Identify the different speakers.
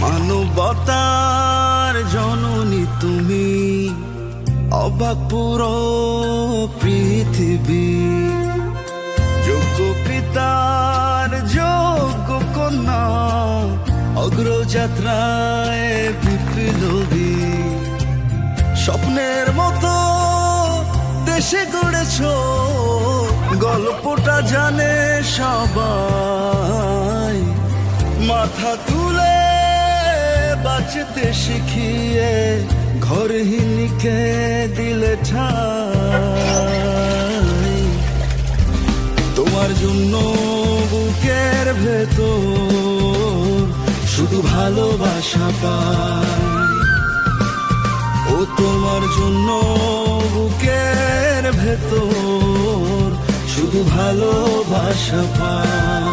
Speaker 1: মানবতার জননী তুমি অবাক পুরো পৃথিবী। যোগ্য পিতার যোগ্য কন্যা অগ্রযাত্রায় বিপ্লবী। দেশে গড়েছ, গল্পটা জানে সবাই। মাথা তুলে বাঁচতে শিখিয়ে ঘরহীনকে দিলে ঠাই। তোমার জন্য বুকের ভেতর শুধু ভালোবাসা পাই। ও তোমার জন্য বুকের ভেতর শুধু ভালোবাসা পাই